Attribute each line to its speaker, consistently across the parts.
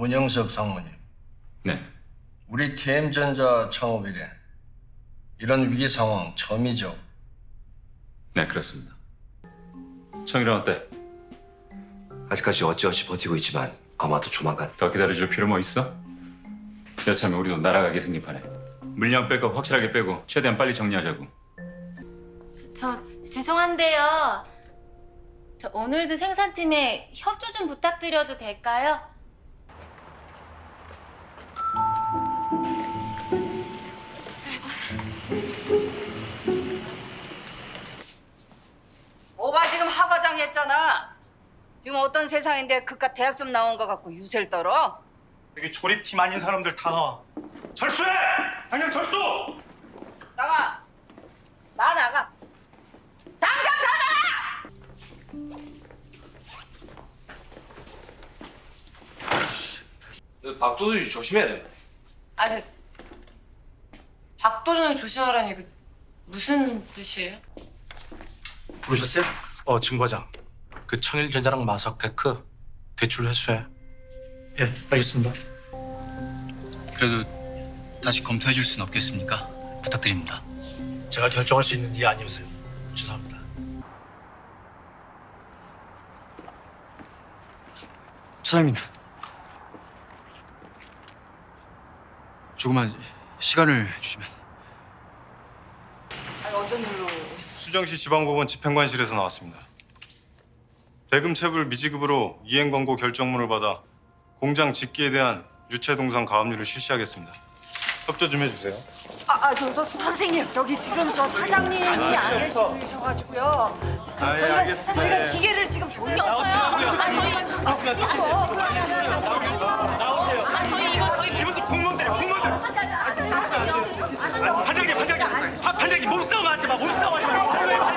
Speaker 1: 문영석 상무님,
Speaker 2: 네.
Speaker 1: 우리 TM전자 창업 이래 이런 위기 상황 처음이죠.
Speaker 2: 네, 그렇습니다. 청일은 어때?
Speaker 3: 아직까지 어찌어찌 버티고 있지만 아마도 조만간
Speaker 2: 더 기다려줄 필요 뭐 있어? 여차하면 우리도 날아가게 생기판에 물량 백업 확실하게 빼고 최대한 빨리 정리하자고.
Speaker 4: 저 죄송한데요. 저 오늘도 생산팀에 협조 좀 부탁드려도 될까요?
Speaker 5: 어떤 세상인데 그깟 대학 좀 나온 거 갖고 유세를 떨어?
Speaker 6: 여기 조립팀 아닌 사람들 다 나와. 철수해! 당장 철수!
Speaker 5: 나가. 나 나가. 당장 다 나가!
Speaker 3: 박도준이 조심해야 됩니다.
Speaker 7: 아니 박도준을 조심하라니 그 무슨 뜻이에요?
Speaker 8: 부르셨어요? 어, 증과장. 그 청일전자랑 마석 테크 대출 회수해.
Speaker 6: 예, 알겠습니다.
Speaker 9: 그래도 다시 검토해 줄 수는 없겠습니까? 부탁드립니다.
Speaker 6: 제가 결정할 수 있는 일 아니었어요. 죄송합니다.
Speaker 9: 차장님, 조금만 시간을 주시면.
Speaker 5: 아니 어쩐 일로
Speaker 6: 수정시 지방법원 집행관실에서 나왔습니다. 대금 체불 미지급으로 이행 권고 결정문을 받아 공장 집기에 대한 유체 동산 가압류를 실시하겠습니다. 협조 좀 해주세요.
Speaker 5: 아, 아, 저, 저 선생님, 저기 지금 저 사장님이 안 계시셔가지고요. 저,
Speaker 6: 아, 예,
Speaker 5: 저희가
Speaker 6: 알겠습니다.
Speaker 5: 저희가
Speaker 6: 예.
Speaker 5: 기계를 지금 돌렸어요. 아, 저희
Speaker 4: 아, 저희 이거 저희
Speaker 6: 이분들 공무원들이야, 공무원들! 반장님, 반장님! 하, 반장님, 몸싸움 하지 마, 몸싸움 하지 마! 아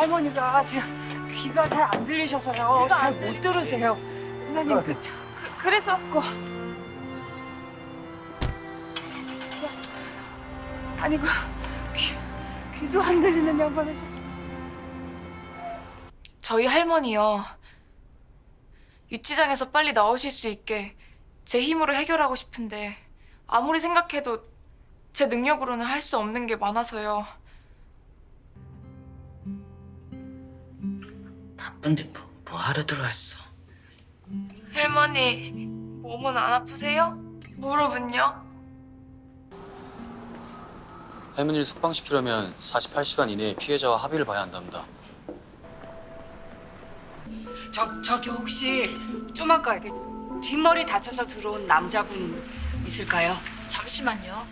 Speaker 5: 할머니가 지금 귀가 잘 안 들리셔서요. 잘못 들으세요. 선생님, 그, 저,
Speaker 7: 그래서
Speaker 5: 그, 아니 그 귀, 귀도 안 들리는 양반을 좀.
Speaker 7: 저희 할머니요 유치장에서 빨리 나오실 수 있게 제 힘으로 해결하고 싶은데 아무리 생각해도 제 능력으로는 할 수 없는 게 많아서요.
Speaker 10: 바쁜데 뭐, 뭐 하러 들어왔어?
Speaker 7: 할머니 몸은 안 아프세요? 무릎은요?
Speaker 9: 할머니를 석방시키려면 48시간 이내에 피해자와 합의를 봐야 한답니다.
Speaker 5: 저 저기 혹시 좀 아까 이게 뒷머리 다쳐서 들어온 남자분 있을까요?
Speaker 7: 잠시만요.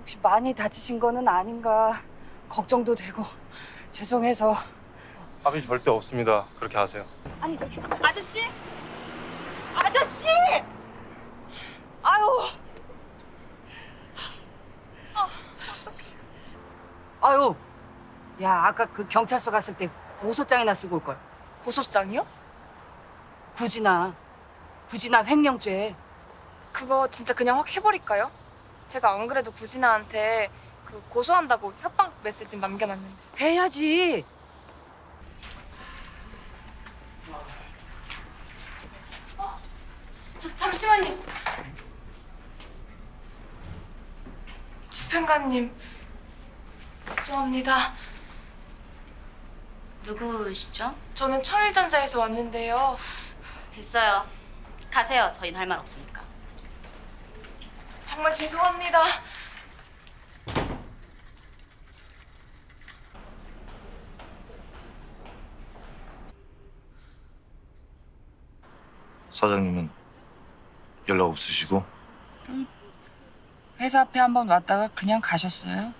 Speaker 5: 혹시 많이 다치신 거는 아닌가 걱정도 되고 죄송해서
Speaker 6: 합의 절대 없습니다. 그렇게 하세요.
Speaker 5: 아니 아저씨 아저씨 아유 아, 아유 야 아까 그 경찰서 갔을 때 고소장이나 쓰고 올걸
Speaker 7: 고소장이요?
Speaker 5: 구지나 구지나 횡령죄
Speaker 7: 그거 진짜 그냥 확 해버릴까요? 제가 안 그래도 구진아한테 그 고소한다고 협박 메시지 남겨놨는데
Speaker 5: 해야지
Speaker 7: 저, 잠시만요 집행관님 죄송합니다
Speaker 4: 누구시죠?
Speaker 7: 저는 청일전자에서 왔는데요
Speaker 4: 됐어요. 가세요. 저희는 할 말 없으니까.
Speaker 7: 정말 죄송합니다
Speaker 3: 사장님은 연락 없으시고
Speaker 5: 회사 앞에 한번 왔다가 그냥 가셨어요?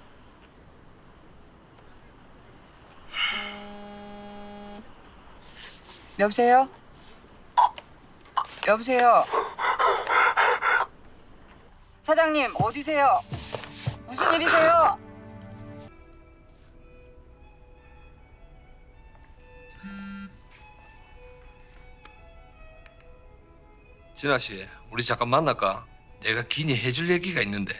Speaker 5: 여보세요? 여보세요? 사장님 어디세요? 무슨 일이세요?
Speaker 11: 진아 씨, 우리 잠깐 만날까? 내가 기니 해줄 얘기가 있는데.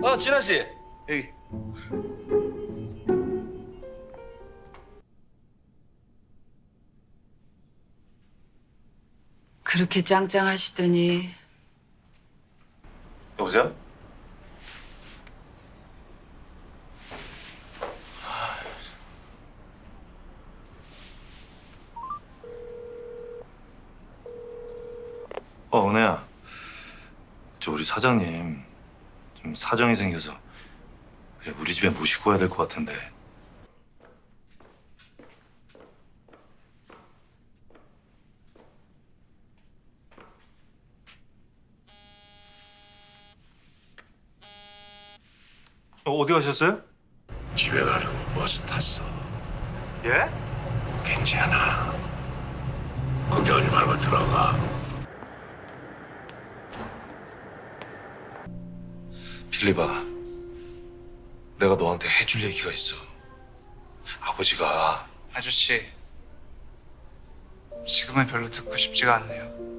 Speaker 11: 어, 진아 씨, 여기.
Speaker 5: 그렇게 짱짱하시더니
Speaker 6: 여보세요? 어, 은혜야. 저 우리 사장님 좀 사정이 생겨서 우리 집에 모시고 가야 될 것 같은데. 어, 어디 가셨어요?
Speaker 11: 집에 가려고 버스 탔어.
Speaker 6: 예?
Speaker 11: 괜찮아. 걱정하지 말고 들어가.
Speaker 3: 필리바 내가 너한테 해줄 얘기가 있어 아버지가
Speaker 12: 아저씨, 지금은 별로 듣고 싶지가 않네요.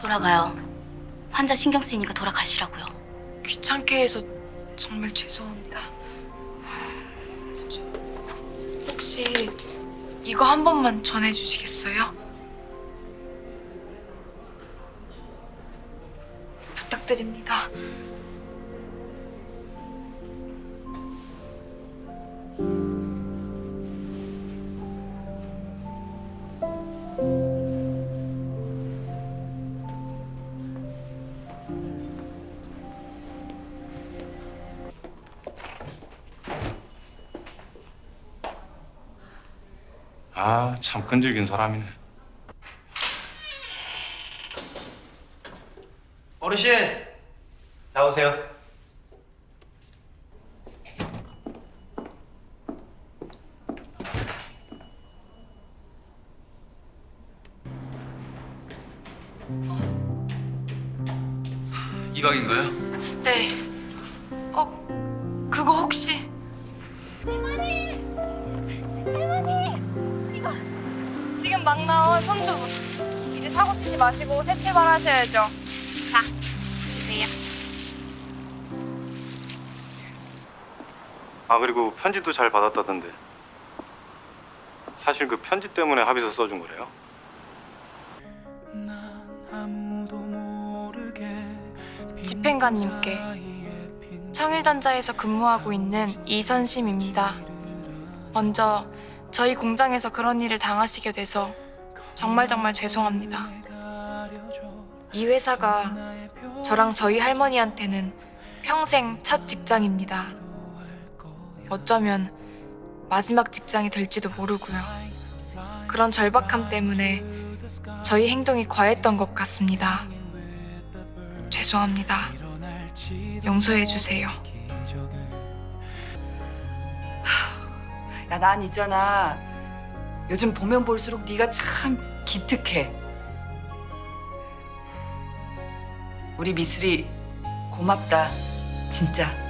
Speaker 4: 돌아가요. 환자 신경 쓰이니까 돌아가시라고요.
Speaker 7: 귀찮게 해서 정말 죄송합니다. 저, 혹시 이거 한 번만 전해주시겠어요? 부탁드립니다.
Speaker 6: 아, 참 끈질긴 사람이네.
Speaker 3: 어르신 나오세요
Speaker 12: 이방인가요?
Speaker 7: 네. 어, 그거 혹시
Speaker 5: 막 나온 손두부 이제 사고 치지 마시고 새 출발하셔야죠
Speaker 4: 자, 드세요.
Speaker 6: 아, 그리고 편지도 잘 받았다던데. 사실 그 편지 때문에 합의서 써준 거래요?
Speaker 7: 집행관님께 청일전자에서 근무하고 있는 이선심입니다. 먼저 저희 공장에서 그런 일을 당하시게 돼서 정말 정말 죄송합니다. 이 회사가 저랑 저희 할머니한테는 평생 첫 직장입니다. 어쩌면 마지막 직장이 될지도 모르고요. 그런 절박함 때문에 저희 행동이 과했던 것 같습니다. 죄송합니다. 용서해 주세요.
Speaker 5: 야 난 있잖아 요즘 보면 볼수록 네가 참 기특해 우리 미슬이 고맙다. 진짜.